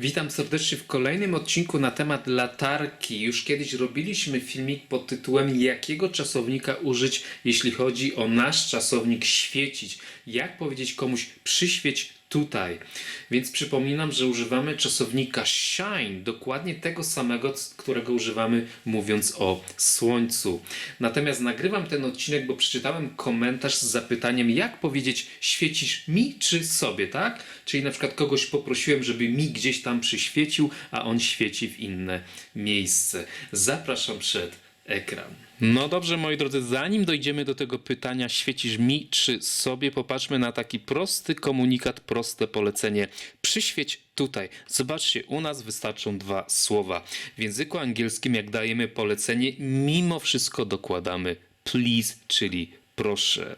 Witam serdecznie w kolejnym odcinku na temat latarki. Już kiedyś robiliśmy filmik pod tytułem Jakiego czasownika użyć, jeśli chodzi o nasz czasownik świecić. Jak powiedzieć komuś przyświeć tutaj. Więc przypominam, że używamy czasownika shine, dokładnie tego samego, którego używamy mówiąc o słońcu. Natomiast nagrywam ten odcinek, bo przeczytałem komentarz z zapytaniem, jak powiedzieć świecisz mi czy sobie, tak? Czyli na przykład kogoś poprosiłem, żeby mi gdzieś tam przyświecił, a on świeci w inne miejsce. Zapraszam przed ekran. No dobrze, moi drodzy, zanim dojdziemy do tego pytania, świecisz mi czy sobie, popatrzmy na taki prosty komunikat, proste polecenie. Przyświeć tutaj. Zobaczcie, u nas wystarczą dwa słowa. W języku angielskim, jak dajemy polecenie, mimo wszystko dokładamy please, czyli proszę.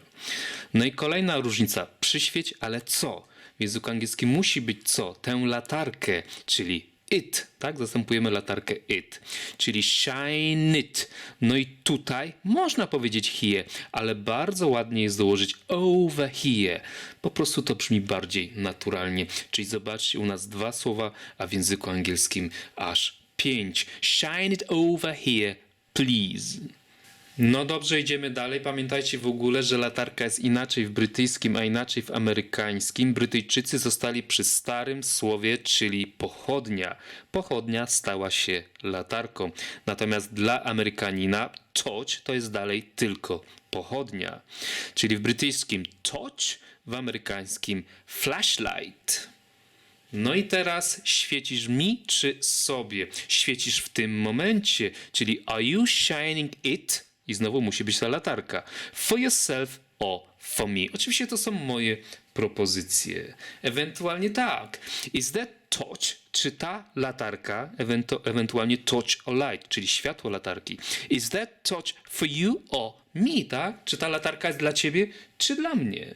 No i kolejna różnica. Przyświeć, ale co? W języku angielskim musi być co? Tę latarkę, czyli it, tak? Zastępujemy latarkę it, czyli shine it. No i tutaj można powiedzieć here, ale bardzo ładnie jest dołożyć over here. Po prostu to brzmi bardziej naturalnie. Czyli zobaczcie, u nas dwa słowa, a w języku angielskim aż pięć. Shine it over here, please. No dobrze, idziemy dalej. Pamiętajcie w ogóle, że latarka jest inaczej w brytyjskim, a inaczej w amerykańskim. Brytyjczycy zostali przy starym słowie, czyli pochodnia. Pochodnia stała się latarką. Natomiast dla Amerykanina torch to jest dalej tylko pochodnia. Czyli w brytyjskim torch, w amerykańskim flashlight. No i teraz świecisz mi czy sobie? Świecisz w tym momencie, czyli are you shining it? I znowu musi być ta latarka. For yourself or for me. Oczywiście to są moje propozycje. Ewentualnie tak. Is that torch? Czy ta latarka, ewentu- ewentualnie torch or light, czyli światło latarki. Is that torch for you or me, tak? Czy ta latarka jest dla ciebie, czy dla mnie?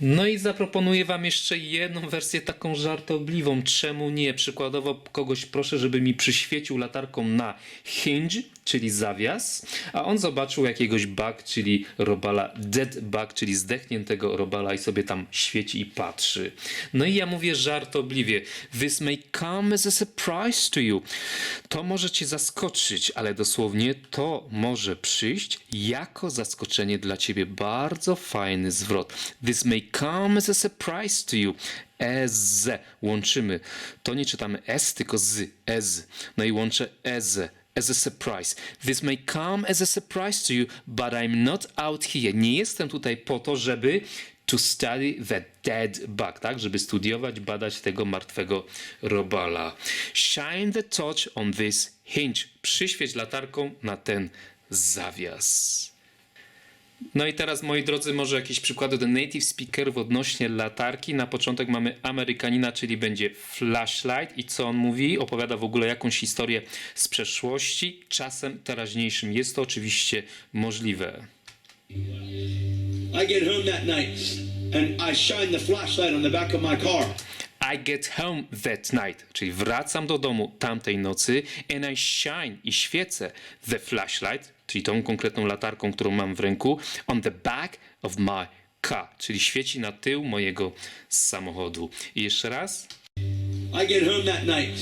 No i zaproponuję Wam jeszcze jedną wersję taką żartobliwą. Czemu nie? Przykładowo kogoś proszę, żeby mi przyświecił latarką na hinge, czyli zawias, a on zobaczył jakiegoś bug, czyli robala, dead bug, czyli zdechniętego robala i sobie tam świeci i patrzy. No i ja mówię żartobliwie. This may come as a surprise to you. To może Cię zaskoczyć, ale dosłownie to może przyjść jako zaskoczenie dla Ciebie. Bardzo fajny zwrot. This may come as a surprise to you. Ez. Łączymy. To nie czytamy s, tylko z. Ez. No i łączę ez. As a surprise. This may come as a surprise to you, but I'm not out here. Nie jestem tutaj po to, żeby to study the dead bug, tak? Żeby studiować, badać tego martwego robala. Shine the torch on this hinge. Przyświeć latarką na ten zawias. No i teraz, moi drodzy, może jakieś przykłady do native speakerów odnośnie latarki. Na początek mamy Amerykanina, czyli będzie flashlight. I co on mówi? Opowiada w ogóle jakąś historię z przeszłości. Czasem teraźniejszym jest to oczywiście możliwe. I get home that night and I shine the flashlight on the back of my car. I get home that night, czyli wracam do domu tamtej nocy and I shine i świecę the flashlight, czyli tą konkretną latarką, którą mam w ręku, on the back of my car, czyli świeci na tył mojego samochodu. I jeszcze raz. I get home that night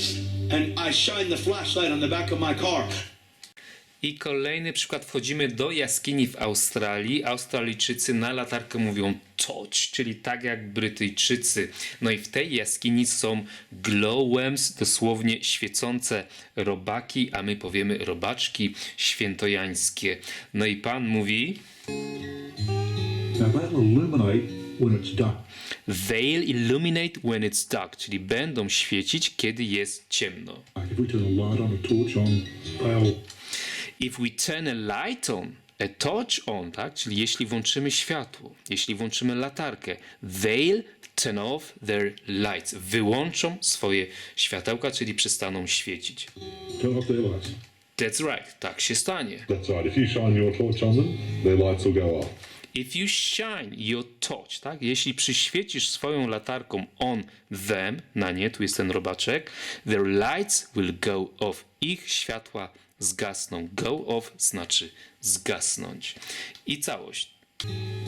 and I shine the flashlight on the back of my car. I kolejny przykład. Wchodzimy do jaskini w Australii. Australijczycy na latarkę mówią torch, czyli tak jak Brytyjczycy. No i w tej jaskini są glowworms, dosłownie świecące robaki, a my powiemy robaczki świętojańskie. No i pan mówi Now that'll illuminate when it's dark. they'll illuminate when it's dark, czyli będą świecić, kiedy jest ciemno. Like if we turn a light on, a torch on, they'll If we turn a light on, a torch on, tak? Czyli jeśli włączymy światło, jeśli włączymy latarkę, they'll turn off their lights. Wyłączą swoje światełka, czyli przestaną świecić. turn off their lights. That's right, tak się stanie. That's right. If you shine your torch on them, their lights will go off. If you shine your torch, tak? Jeśli przyświecisz swoją latarką on them, na nie, tu jest ten robaczek, their lights will go off. Ich światła zgasną. Go off znaczy zgasnąć. I całość.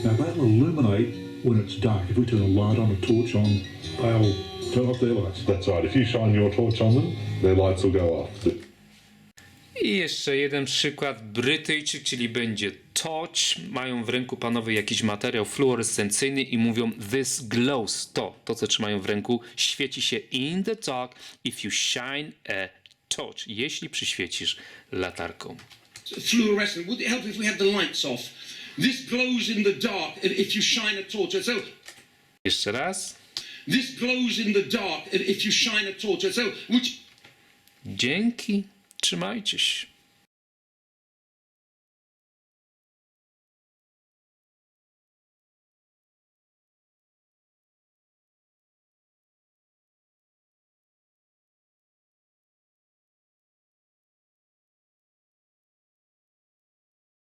Now that'll illuminate when it's dark. If we turn a light on, a torch on, they'll turn off their lights. That's right. If you shine your torch on them, their lights will go off. I jeszcze jeden przykład. Brytyjczyk, czyli będzie touch. Mają w ręku panowie jakiś materiał fluorescencyjny i mówią this glows. To, to co trzymają w ręku, świeci się in the dark if you shine a torch. Jeśli przyświecisz latarką. fluorescent. Would it help if we had the lights off? This glows in the dark if you shine a torch. So Jeszcze raz. this glows in the dark if you shine a torch. So which Dzięki. Trzymajcie się.